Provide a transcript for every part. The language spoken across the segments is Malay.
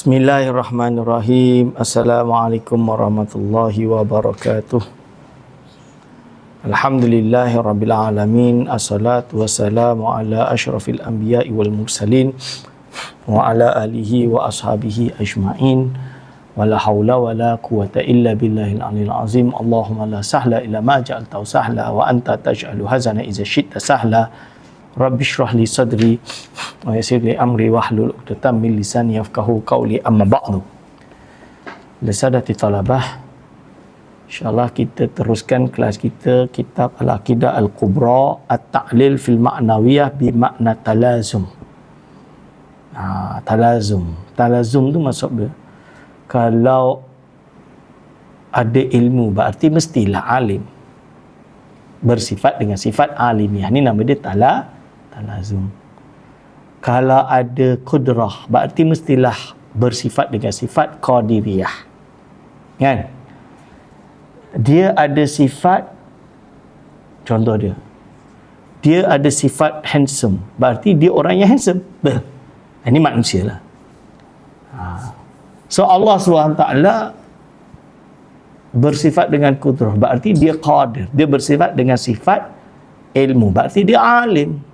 بسم الله الرحمن الرحيم السلام عليكم ورحمة الله وبركاته الحمد لله رب العالمين الصلاة والسلام على أشرف الأنبياء والمرسلين وعلى آله وأصحابه أجمعين ولا حول ولا قوة إلا بالله العلي العظيم اللهم لا سهل إلا ما جعلت سهلا وأنت تجعل هزنا إذا شئت سهلا رب اشرح لي صدري wa yassir li amri wahlul 'uqdatam min lisani yafqahu qawli amma ba'du. Lisadati talabah InsyaAllah kita teruskan kelas kita kitab Al-Aqidah Al-Kubra At-Ta'lil fil Ma'nawiyah bi makna talazum. Ha, talazum. Talazum tu maksud dia kalau ada ilmu berarti mestilah alim bersifat dengan sifat alimiah ni nama dia tala talazum. Kalau ada kudrah, berarti mestilah bersifat dengan sifat qadiriyah. Kan? Dia ada sifat contoh dia. Dia ada sifat handsome. Berarti dia orang yang handsome. Ini manusia lah. Ha. So Allah SWT bersifat dengan kudrah. Berarti dia qadir. Dia bersifat dengan sifat ilmu. Berarti dia alim.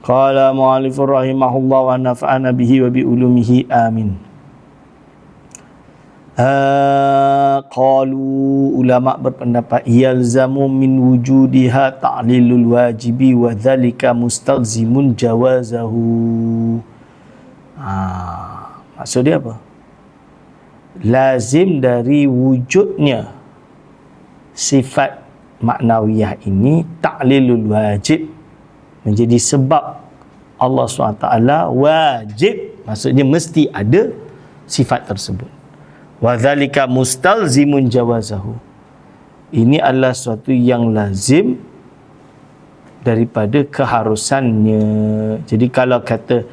Qala mu'alifur rahimahullah wa nafa'ana bihi wa bi ulumihi amin. Uh, qalu ulama berpendapat yalzamu min wujudiha ta'lilul wajibi wa dhalika mustalzimun jawazahu. Ah, maksud dia apa? Lazim dari wujudnya sifat maknawiyah ini ta'lilul wajib menjadi sebab Allah SWT wajib. Maksudnya mesti ada sifat tersebut. Wa dzalika mustalzimun jawazahu. Ini adalah sesuatu yang lazim daripada keharusannya. Jadi kalau kata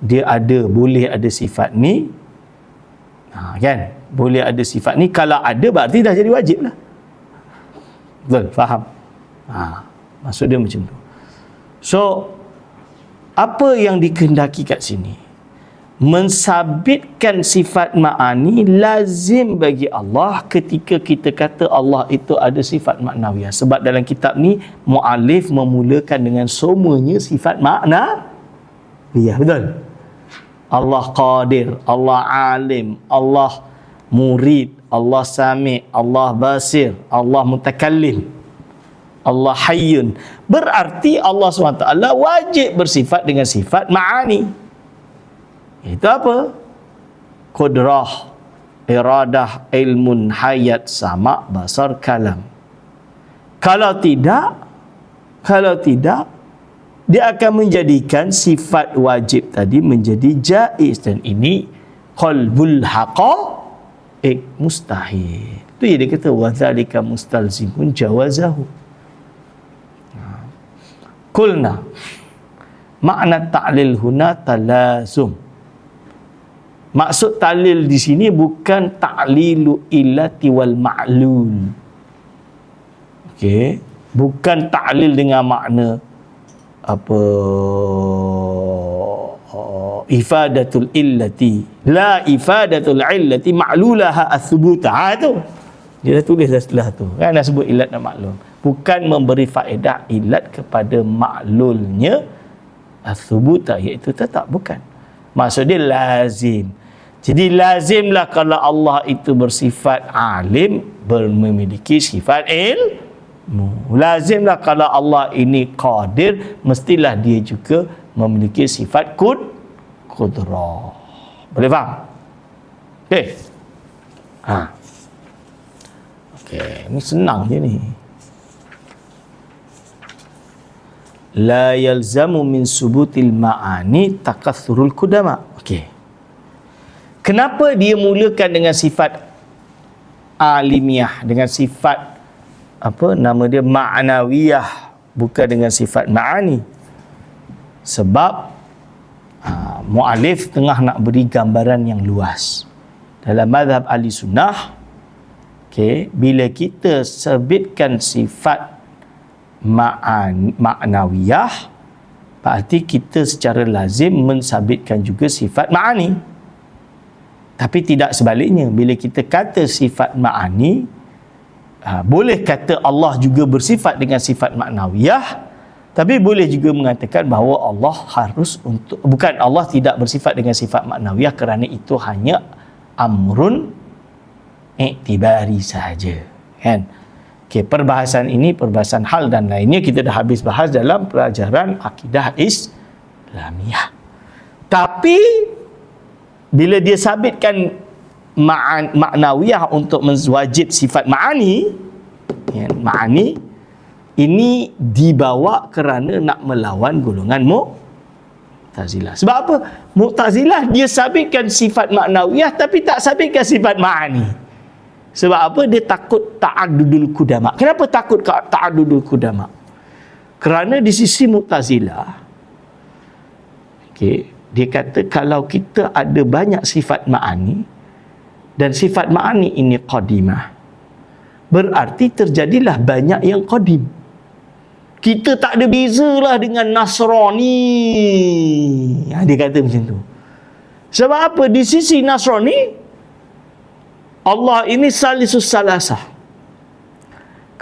dia ada boleh ada sifat ni ha, kan? Boleh ada sifat ni kalau ada berarti dah jadi wajib lah betul? Faham? Ha, maksud dia macam tu So, apa yang dikehendaki kat sini? Mensabitkan sifat ma'ani lazim bagi Allah ketika kita kata Allah itu ada sifat maknawiyah. Sebab dalam kitab ni, mu'alif memulakan dengan semuanya sifat makna. Ya, betul. Allah qadir, Allah alim, Allah murid, Allah sami, Allah basir, Allah mutakallim. Allah hayyun. Berarti Allah SWT wajib bersifat dengan sifat ma'ani. Itu apa? Kudrah, iradah, ilmun, hayat, sama, basar, kalam. Kalau tidak, kalau tidak, dia akan menjadikan sifat wajib tadi menjadi jaiz dan ini qalbul haqa ik mustahil. Itu dia kata wa zalika mustalzimun jawazahu kulna makna ta'lil huna talazum. Maksud ta'lil di sini bukan ta'lilu illati wal ma'lul. Okey. Bukan ta'lil dengan makna apa uh, ifadatul illati. La ifadatul illati ma'lulaha athbuta ha tu. Dia dah tulis dah setelah tu. Kan dah sebut illat dan maklum bukan memberi faedah ilat kepada maklulnya asubuta iaitu tetap bukan. Maksud dia lazim. Jadi lazimlah kalau Allah itu bersifat alim memiliki sifat ilmu. Lazimlah kalau Allah ini qadir mestilah dia juga memiliki sifat kud kudrah boleh faham? Okey. Ha. Okey ini senang je ni la yalzamu min subutil ma'ani takathurul kudama. Okey. Kenapa dia mulakan dengan sifat alimiah dengan sifat apa nama dia ma'nawiyah bukan dengan sifat ma'ani? Sebab uh, mualif tengah nak beri gambaran yang luas. Dalam mazhab ahli sunnah okay, bila kita sebutkan sifat ma'an, maknawiyah berarti kita secara lazim mensabitkan juga sifat ma'ani Tapi tidak sebaliknya. Bila kita kata sifat ma'ani, ha, boleh kata Allah juga bersifat dengan sifat maknawiyah, tapi boleh juga mengatakan bahawa Allah harus untuk, bukan Allah tidak bersifat dengan sifat maknawiyah kerana itu hanya amrun iktibari sahaja. Kan? Okay, perbahasan ini, perbahasan hal dan lainnya kita dah habis bahas dalam pelajaran akidah Islamiyah. Tapi bila dia sabitkan ma'an, maknawiyah untuk mewajib sifat ma'ani ya, ma'ani ini dibawa kerana nak melawan golongan Mu'tazilah. Sebab apa? Mu'tazilah dia sabitkan sifat maknawiyah tapi tak sabitkan sifat ma'ani. Sebab apa? Dia takut ta'adudul kudama. Kenapa takut ta'adudul kudama? Kerana di sisi Mu'tazilah okay, dia kata kalau kita ada banyak sifat ma'ani dan sifat ma'ani ini qadimah berarti terjadilah banyak yang qadim kita tak ada beza lah dengan Nasrani ha, dia kata macam tu sebab apa di sisi Nasrani Allah ini salisus salasah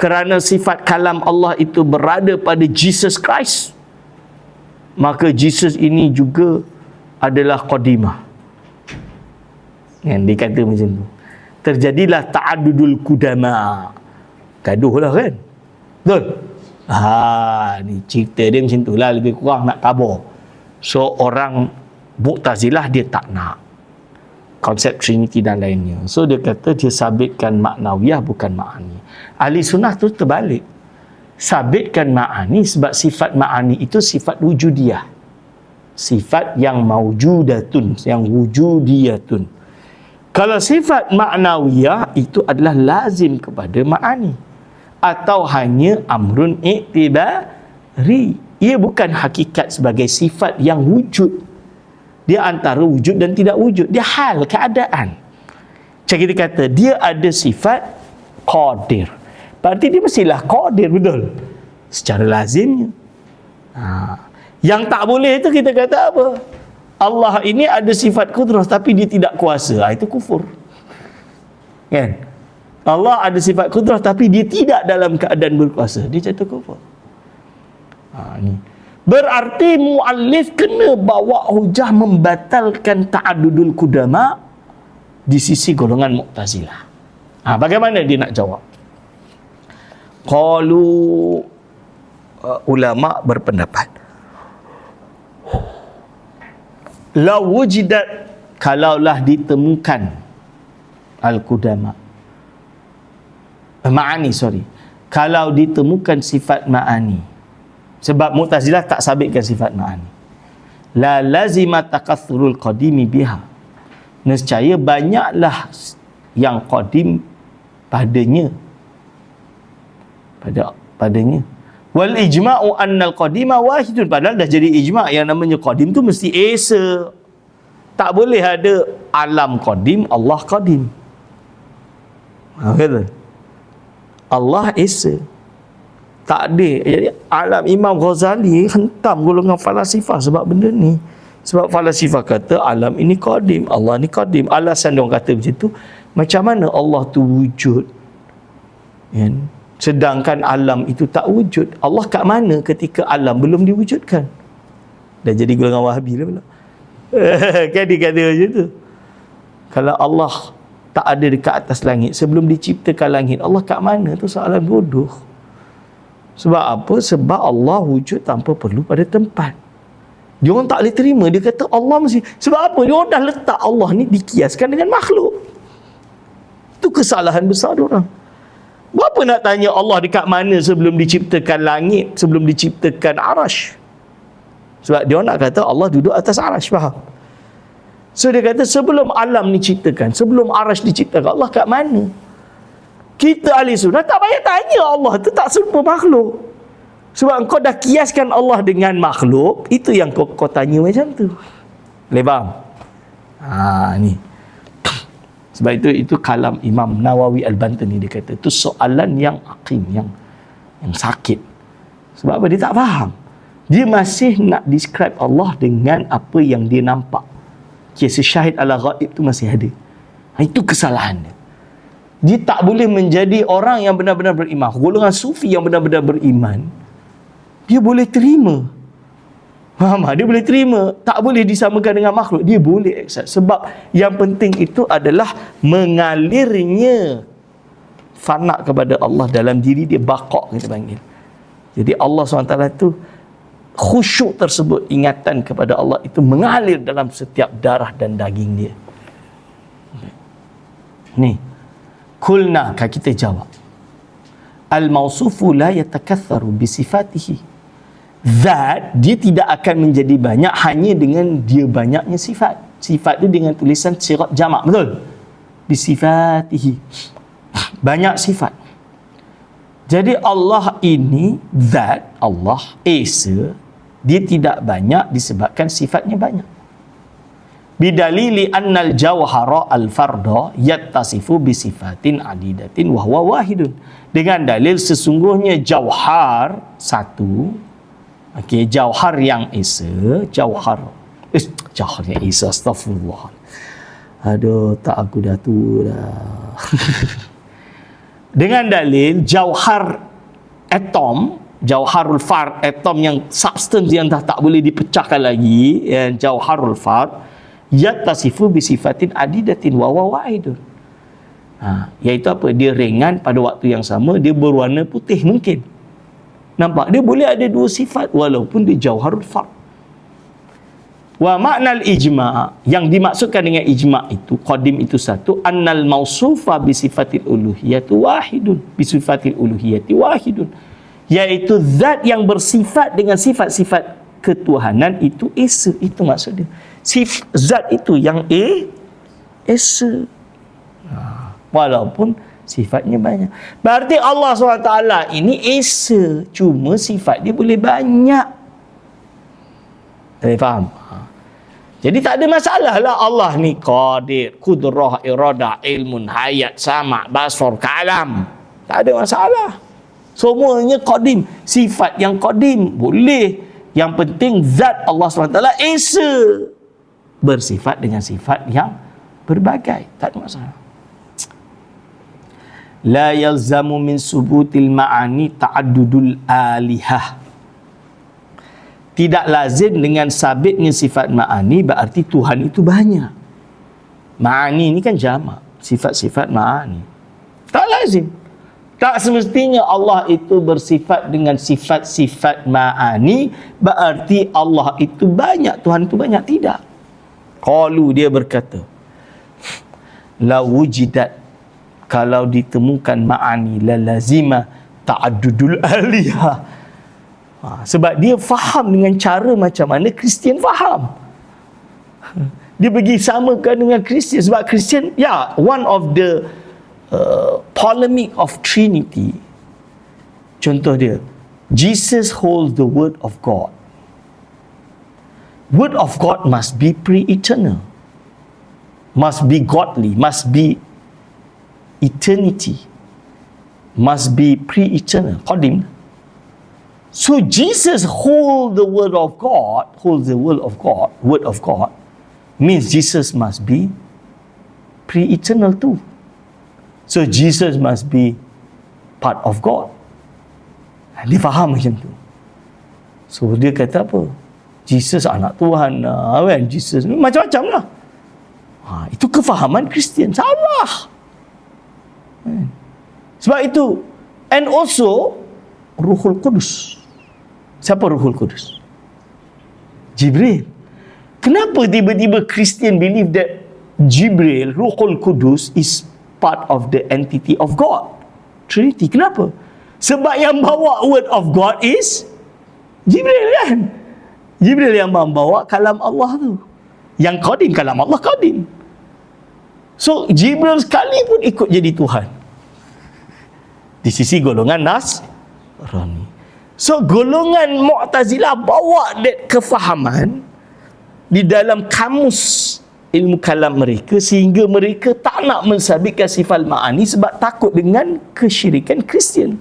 kerana sifat kalam Allah itu berada pada Jesus Christ maka Jesus ini juga adalah qadimah. Yang dikata macam tu. Terjadilah ta'adudul kudama. Gaduh lah kan? Betul? Ha, ni cerita dia macam tu lah. Lebih kurang nak tabur. So, orang Mu'tazilah dia tak nak. Konsep Trinity dan lainnya. So, dia kata dia sabitkan maknawiyah bukan ma'ani. Ahli sunnah tu terbalik. Sabitkan ma'ani sebab sifat ma'ani itu sifat wujudiyah sifat yang maujudatun yang wujudiyatun kalau sifat maknawiyah itu adalah lazim kepada ma'ani atau hanya amrun iktibari ia bukan hakikat sebagai sifat yang wujud dia antara wujud dan tidak wujud dia hal keadaan macam kita kata dia ada sifat qadir berarti dia mestilah qadir betul secara lazimnya ha. Yang tak boleh itu kita kata apa? Allah ini ada sifat kudrah tapi dia tidak kuasa. Ha, itu kufur. Kan? Allah ada sifat kudrah tapi dia tidak dalam keadaan berkuasa. Dia jatuh kufur. Ha, ini. Berarti muallif kena bawa hujah membatalkan ta'adudul kudama di sisi golongan Mu'tazilah. Ha, bagaimana dia nak jawab? Qalu uh, ulama berpendapat la wujidat kalaulah ditemukan al-qudama ma'ani sorry kalau ditemukan sifat ma'ani sebab mu'tazilah tak sabitkan sifat ma'ani. La lazima takathurul qadimi biha. Nescaya banyaklah yang qadim padanya. Pada padanya. Wal ijma'u annal qadima wahidun. Padahal dah jadi ijma' yang namanya qadim tu mesti esa. Tak boleh ada alam qadim Allah qadim. Ha, kata. Allah esa tak ada jadi alam Imam Ghazali hentam golongan falasifah sebab benda ni. Sebab falasifah kata alam ini qadim Allah ni qadim. Alasan dia kata macam tu macam mana Allah tu wujud? Ya. Sedangkan alam itu tak wujud. Allah kat mana ketika alam belum diwujudkan? Dah jadi golongan wahabi lah pula kan dia kata macam tu. Kalau Allah tak ada dekat atas langit sebelum diciptakan langit Allah kat mana tu soalan bodoh sebab apa? sebab Allah wujud tanpa perlu pada tempat dia orang tak boleh terima dia kata Allah mesti sebab apa? dia orang dah letak Allah ni dikiaskan dengan makhluk itu kesalahan besar dia orang Berapa nak tanya Allah dekat mana sebelum diciptakan langit, sebelum diciptakan arash? Sebab dia nak kata Allah duduk atas arash, faham? So dia kata sebelum alam diciptakan, sebelum arash diciptakan, Allah kat mana? Kita ahli sunnah tak payah tanya Allah tu tak serupa makhluk. Sebab kau dah kiaskan Allah dengan makhluk, itu yang kau, kau tanya macam tu. Lebam. Ha, ni. Sebab itu itu kalam Imam Nawawi Al-Bantani dia kata itu soalan yang akim yang yang sakit. Sebab apa dia tak faham. Dia masih nak describe Allah dengan apa yang dia nampak. Kisah syahid ala ghaib tu masih ada. Itu kesalahan dia. Dia tak boleh menjadi orang yang benar-benar beriman. Golongan sufi yang benar-benar beriman, dia boleh terima. Faham Dia boleh terima. Tak boleh disamakan dengan makhluk. Dia boleh accept. Sebab yang penting itu adalah mengalirnya fana kepada Allah dalam diri dia bakok kita panggil. Jadi Allah SWT itu khusyuk tersebut ingatan kepada Allah itu mengalir dalam setiap darah dan daging dia. Ni. Kulna kan kita jawab. Al-mausufu la yatakatharu bi sifatihi. That dia tidak akan menjadi banyak hanya dengan dia banyaknya sifat. Sifat dia dengan tulisan sirat jamak. Betul? Bi sifatihi. Banyak sifat. Jadi Allah ini that Allah Esa dia tidak banyak disebabkan sifatnya banyak bidalili annal jawhara al farda yattasifu bi sifatin adidatin wa huwa wahidun. Dengan dalil sesungguhnya jauhar satu okey jauhar yang esa jauhar eh jauhar yang esa astagfirullah aduh tak aku dah tu dah. Dengan dalil jauhar atom jauharul fard atom yang substance yang dah tak boleh dipecahkan lagi yang jauharul fard yattasifu bi sifatin adidatin wa waidun. Ha iaitu apa? Dia ringan pada waktu yang sama dia berwarna putih mungkin. Nampak? Dia boleh ada dua sifat walaupun dia jauharul fard. Wa makna ijma yang dimaksudkan dengan ijma itu qadim itu satu annal mausufa bi sifatil uluhiyati wahidun. Bi sifatil uluhiyati wahidun. Iaitu zat yang bersifat dengan sifat-sifat ketuhanan itu esa. Itu maksud dia Sif, zat itu yang a esa walaupun sifatnya banyak berarti Allah SWT ini esa cuma sifat dia boleh banyak Anda faham? Ha. Jadi tak ada masalah lah Allah ni qadir, kudrah, irada, ilmun, hayat, sama, basfar, kalam. Tak ada masalah. Semuanya qadim. Sifat yang qadim. Boleh. Yang penting zat Allah SWT Esa. Bersifat dengan sifat yang berbagai. Tak ada masalah. La yalzamu min subutil ma'ani ta'addudul alihah. Tidak lazim dengan sabitnya sifat ma'ani berarti Tuhan itu banyak. Ma'ani ini kan jamak. Sifat-sifat ma'ani. Tak lazim. Tak semestinya Allah itu bersifat dengan sifat-sifat ma'ani berarti Allah itu banyak, Tuhan itu banyak. Tidak. Qalu dia berkata, La wujidat kalau ditemukan ma'ani la lazima ta'addudul alihah. Ha, sebab dia faham dengan cara macam mana Kristian faham. Dia pergi samakan dengan Kristian sebab Kristian ya yeah, one of the Uh, polemic of Trinity. Contoh dia, Jesus holds the word of God. Word of God must be pre-eternal. Must be godly, must be eternity. Must be pre-eternal. Qadim. So Jesus hold the word of God, holds the word of God, word of God, means Jesus must be pre-eternal too. So Jesus must be part of God. Dia faham macam tu. So dia kata apa? Jesus anak Tuhan lah kan? Jesus macam-macam lah. Ha, itu kefahaman Kristian. Salah. Hmm. Sebab itu. And also, Ruhul Kudus. Siapa Ruhul Kudus? Jibril. Kenapa tiba-tiba Kristian believe that Jibril, Ruhul Kudus is part of the entity of God. Trinity. Kenapa? Sebab yang bawa word of God is Jibril kan? Jibril yang membawa kalam Allah tu. Yang qadim kalam Allah qadim. So Jibril sekali pun ikut jadi Tuhan. Di sisi golongan Nas Rani. So golongan Mu'tazilah bawa that kefahaman di dalam kamus ilmu kalam mereka sehingga mereka tak nak mensabitkan sifat ma'ani sebab takut dengan kesyirikan Kristian.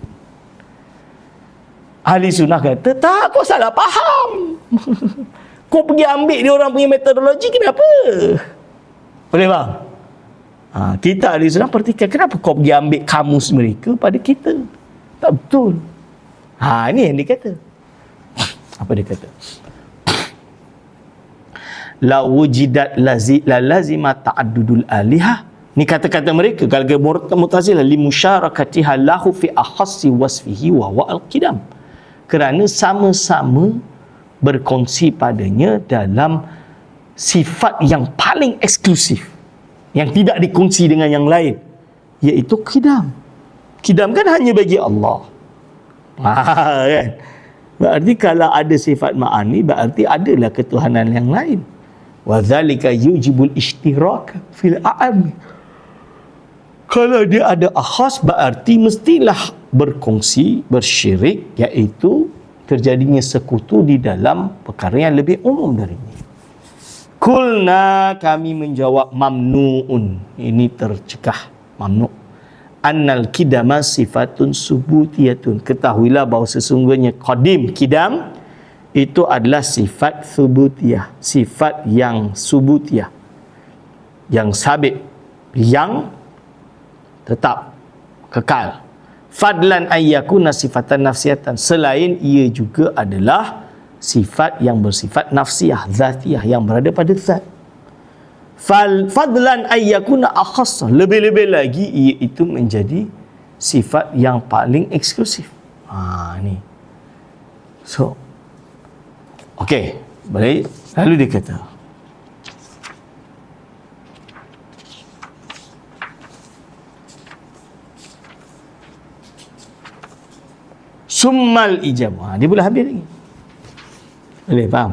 Ahli sunnah kata, tak, kau salah faham. kau pergi ambil dia orang punya metodologi, kenapa? Boleh bang? Ha, kita ahli sunnah perhatikan kenapa kau pergi ambil kamus mereka pada kita? Tak betul. Ha, ini yang dia kata. Apa dia kata? La wujidat lazi, la lazima ta'addudul alihah. Ni kata-kata mereka. Kalau mutazilah li musyarakatiha lahu fi akhassi wasfihi wa wa al-qidam. Kerana sama-sama berkongsi padanya dalam sifat yang paling eksklusif yang tidak dikongsi dengan yang lain iaitu kidam kidam kan hanya bagi Allah. Ha, kan? berarti kalau ada sifat ma'ani berarti adalah ketuhanan yang lain. Wa zalika yujibul ishtirak fil a'am kalau dia ada akhas berarti mestilah berkongsi bersyirik iaitu terjadinya sekutu di dalam perkara yang lebih umum darinya Kulna kami menjawab mamnuun. Ini tercegah. Mamnu. Annal kidama sifatun subutiyatun. Ketahuilah bahawa sesungguhnya qadim kidam itu adalah sifat subutiyah. Sifat yang subutiyah. Yang sabit. Yang tetap. Kekal. Fadlan ayyakuna sifatan nafsiyatan. Selain ia juga adalah sifat yang bersifat nafsiyah, zatiyah yang berada pada zat. Fal fadlan ayyakuna akhassa lebih-lebih lagi iaitu menjadi sifat yang paling eksklusif. Ha ni. So okey, baik. Lalu dia kata Summal ijab. Ha, dia boleh habis lagi. Boleh faham?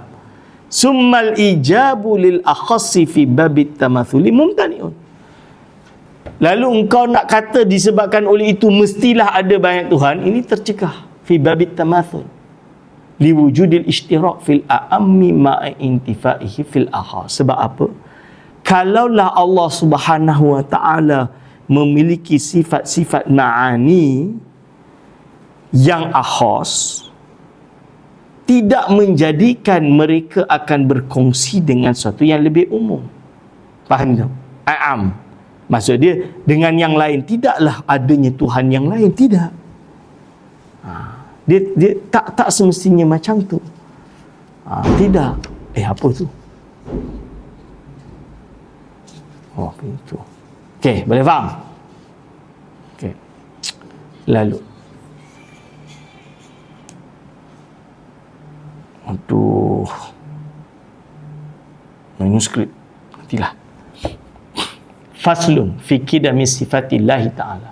Summal ijabu lil akhassi fi babit tamathuli mumtani'un. Lalu engkau nak kata disebabkan oleh itu mestilah ada banyak Tuhan, ini tercegah fi babit tamathul. Li wujudil ishtirak fil a'ammi ma'a intifaihi fil aha. Sebab apa? Kalaulah Allah Subhanahu wa taala memiliki sifat-sifat ma'ani yang akhas, tidak menjadikan mereka akan berkongsi dengan sesuatu yang lebih umum. Faham tak? A'am. Maksud dia, dengan yang lain, tidaklah adanya Tuhan yang lain. Tidak. Ha. Dia, dia tak tak semestinya macam tu. Ha, tidak. Eh, apa tu? Oh, itu. Okey, boleh faham? Okey. Lalu. Aduh. Manuskrip. Nantilah. Faslun fi kidami sifatillahi ta'ala.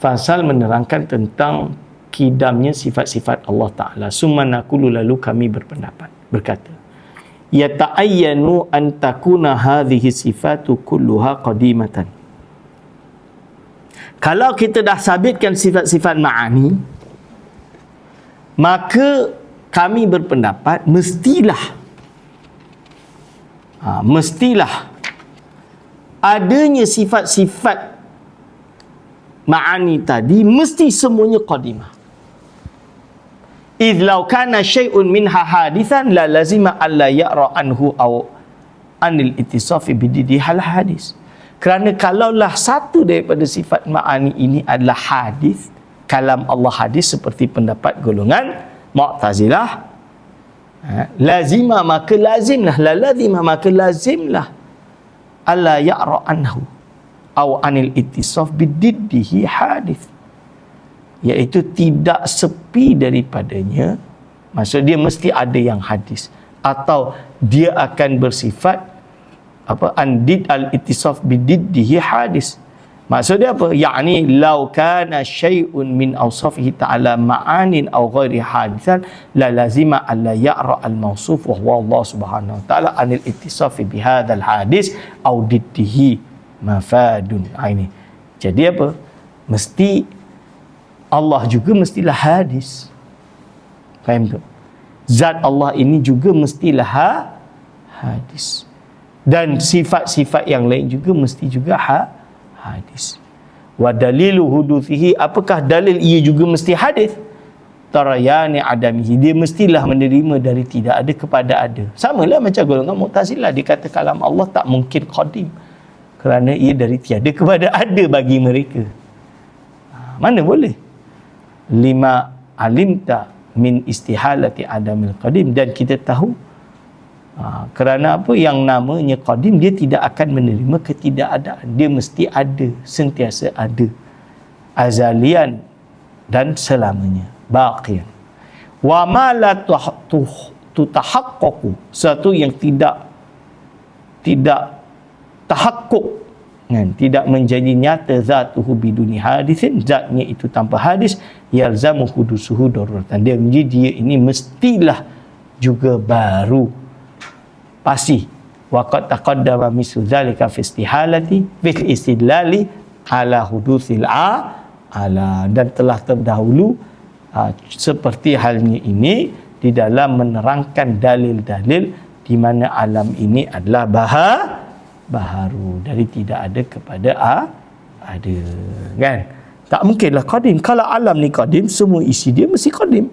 Fasal menerangkan tentang kidamnya sifat-sifat Allah Ta'ala. Summa nakulu lalu kami berpendapat. Berkata. Ya ta'ayyanu an takuna hadhihi sifatu kulluha qadimatan. Kalau kita dah sabitkan sifat-sifat ma'ani, maka kami berpendapat mestilah ha, mestilah adanya sifat-sifat ma'ani tadi mesti semuanya qadimah. Idh law kana syai'un minha hadithan la lazima alla ya'ra anhu aw anil ittisafi bididi hal hadis. Kerana kalaulah satu daripada sifat ma'ani ini adalah hadis kalam Allah hadis seperti pendapat golongan Mu'tazilah. Ha, lazima maka lazimlah la lazima maka lazimlah. Alla ya'ra anhu aw anil ittisaf bididdihi hadith. Iaitu tidak sepi daripadanya. Maksud dia mesti ada yang hadis. Atau dia akan bersifat apa andid al ittisaf bididdihi hadis Maksud dia apa? Yakni law kana syai'un min awsafihi ta'ala ma'anin aw ghairi hadithan la lazima alla ya'ra al-mawsuf wa huwa Allah Subhanahu wa ta'ala anil ittisafi bi hadzal hadis aw diddihi mafadun. Ha, ini. Jadi apa? Mesti Allah juga mestilah hadis. Faham tak? Zat Allah ini juga mestilah ha hadis. Dan sifat-sifat yang lain juga mesti juga ha hadis. Wa dalilu huduthihi apakah dalil ia juga mesti hadis? Tarayani adamihi dia mestilah menerima dari tidak ada kepada ada. Samalah macam golongan Mu'tazilah dia kata kalam Allah tak mungkin qadim. kerana ia dari tiada kepada ada bagi mereka ha, mana boleh lima alimta min istihalati adamil qadim dan kita tahu ha, kerana apa? Yang namanya qadim dia tidak akan menerima ketidakadaan. Dia mesti ada sentiasa ada. Azalian dan selamanya. Baqiyan wa ma la tutahaqqaqu satu yang tidak tidak tahakkuk kan? Tidak menjadi nyata zatuhu biduni hadisin. Zatnya itu tanpa hadis. Yalzamu hudusuhu daruratan. Dia menjadi dia ini mestilah juga baru pasti. Waqad taqaddama misu dzalika fi istihalati fil istidlali ala hudusil a ala. Dan telah terdahulu uh, seperti halnya ini di dalam menerangkan dalil-dalil di mana alam ini adalah bahar baharu. Dari tidak ada kepada a ada. Kan? Tak mungkinlah qadim. Kalau alam ni qadim semua isi dia mesti qadim.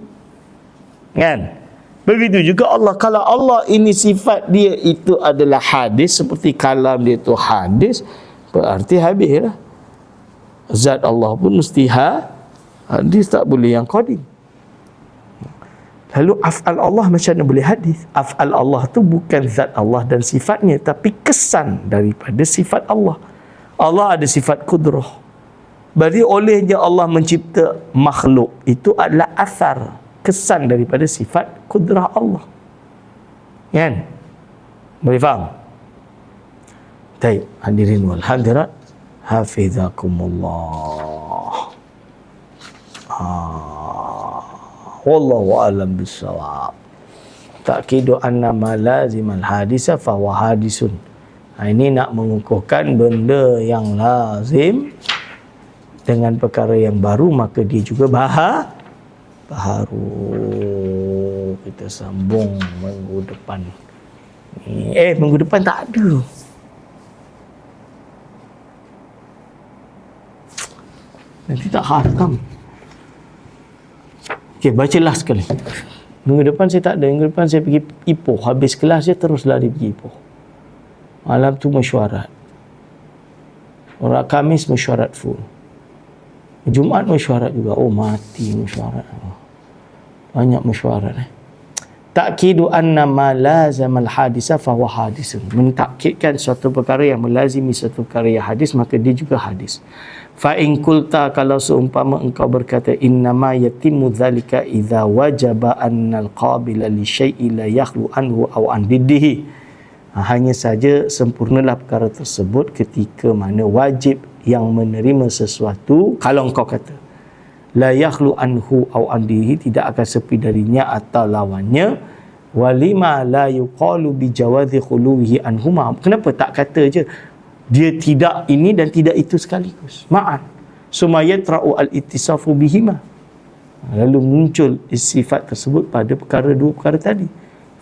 Kan begitu juga Allah kalau Allah ini sifat dia itu adalah hadis seperti kalam dia itu hadis berarti habislah zat Allah pun mesti ha hadis tak boleh yang qadim Lalu af'al Allah macam mana boleh hadis? Af'al Allah tu bukan zat Allah dan sifatnya tapi kesan daripada sifat Allah. Allah ada sifat kudrah. Berarti olehnya Allah mencipta makhluk itu adalah asar kesan daripada sifat kudrah Allah. Kan? Boleh faham? Baik, hadirin wal hadirat, hafizakumullah. Ah wallahu alam bisawab takidu anna ma lazimal hadisa fa huwa hadisun ha, ini nak mengukuhkan benda yang lazim dengan perkara yang baru maka dia juga bahar baharu kita sambung minggu depan eh minggu depan tak ada nanti tak hatam Okey, bacalah sekali. Minggu depan saya tak ada. Minggu depan saya pergi Ipoh. Habis kelas saya terus lari pergi Ipoh. Malam tu mesyuarat. Orang Kamis mesyuarat full. Jumaat mesyuarat juga. Oh, mati mesyuarat. Banyak mesyuarat. Eh. Takidu anna ma lazamal hadisa fahuwa hadisun. Mentakkidkan suatu perkara yang melazimi suatu perkara yang hadis, maka dia juga hadis. Fa in kalau seumpama engkau berkata innama yatimu dzalika idza wajaba annal qabila li syai'i la yakhlu anhu aw an. Ha, hanya saja sempurnalah perkara tersebut ketika mana wajib yang menerima sesuatu kalau engkau kata la yakhlu anhu aw an diddihi tidak akan sepi darinya atau lawannya. Walima la yuqalu bi jawazi khuluhi anhuma. Kenapa? Tak kata je. Dia tidak ini dan tidak itu sekaligus. Ma'an. Sumayat ra'u al-ittisafu bihima. Lalu muncul sifat tersebut pada perkara dua perkara tadi.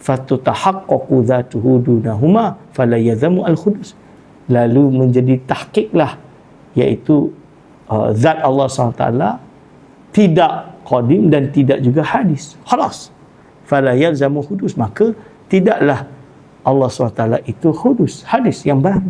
Fatutahaqqaqu dhatuhu dunahuma fala yazamu al-khudus. Lalu menjadi tahqiqlah iaitu uh, zat Allah SWT tidak qadim dan tidak juga hadis khalas. Fala yazamu khudus maka tidaklah Allah SWT itu khudus hadis yang baru.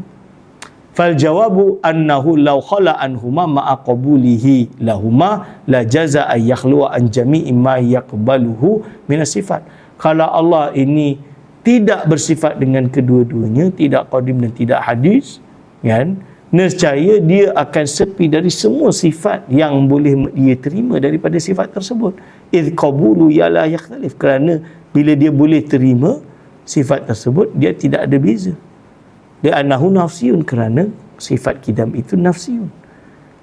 Fal jawabu annahu law khala anhuma ma aqbulihi lahuma la jaza ay yakhlu an jami'i ma yaqbaluhu min sifat kalau Allah ini tidak bersifat dengan kedua-duanya tidak qadim dan tidak hadis kan nescaya dia akan sepi dari semua sifat yang boleh dia terima daripada sifat tersebut. Id qabulu ya la yakhtalif. Kerana bila dia boleh terima sifat tersebut dia tidak ada beza. Dia anahu nafsiun kerana sifat kidam itu nafsiun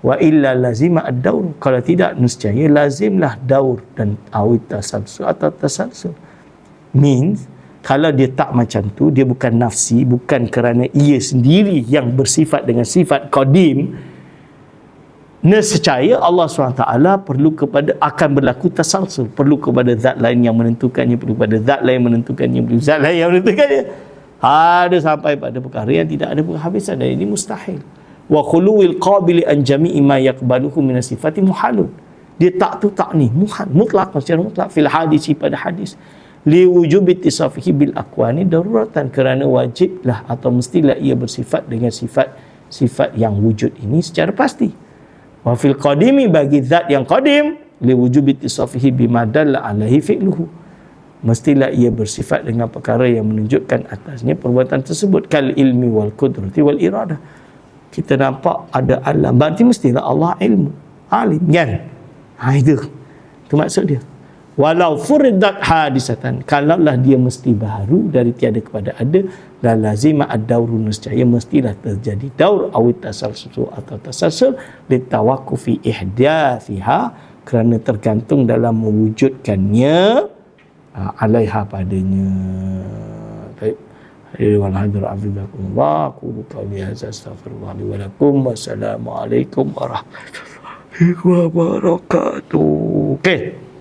wa illa lazima ad-daur. Kalau tidak nescaya lazimlah daur dan awit tasalsul atau tasalsul. Means kalau dia tak macam tu dia bukan nafsi bukan kerana ia sendiri yang bersifat dengan sifat qadim nescaya Allah SWT perlu kepada akan berlaku tasalsul. Perlu kepada zat lain yang menentukannya perlu kepada zat lain menentukannya perlu zat lain yang menentukannya. Ada sampai pada perkara yang tidak ada penghabisan dan ini mustahil. Wa khuluwil qabili an jami'i ma yaqbaluhu min sifati muhalun dia tak tu tak ni muhal mutlak secara mutlak. Fil hadis pada hadis li wujub ittisafihi bil aqwani daruratan kerana wajiblah atau mestilah ia bersifat dengan sifat sifat yang wujud ini secara pasti. Wa fil qadimi bagi zat yang qadim li wujubi tisafihi bima dalla alaihi fi'luhu. Mestilah ia bersifat dengan perkara yang menunjukkan atasnya perbuatan tersebut. Kal ilmi wal qudrati wal iradah. Kita nampak ada alam. Berarti mestilah Allah ilmu. Alim. Kan? Ha itu. Itu maksud dia walau furidat hadisatan kalaulah dia mesti baru dari tiada kepada ada dan lazima ad-dauru nescaya mestilah terjadi daur awit tasalsul atau tasalsul litawaqqufi ihdathiha kerana tergantung dalam mewujudkannya uh, alaiha padanya baik afidakumullah Aku li wa lakum Wassalamualaikum warahmatullahi wabarakatuh. Okey.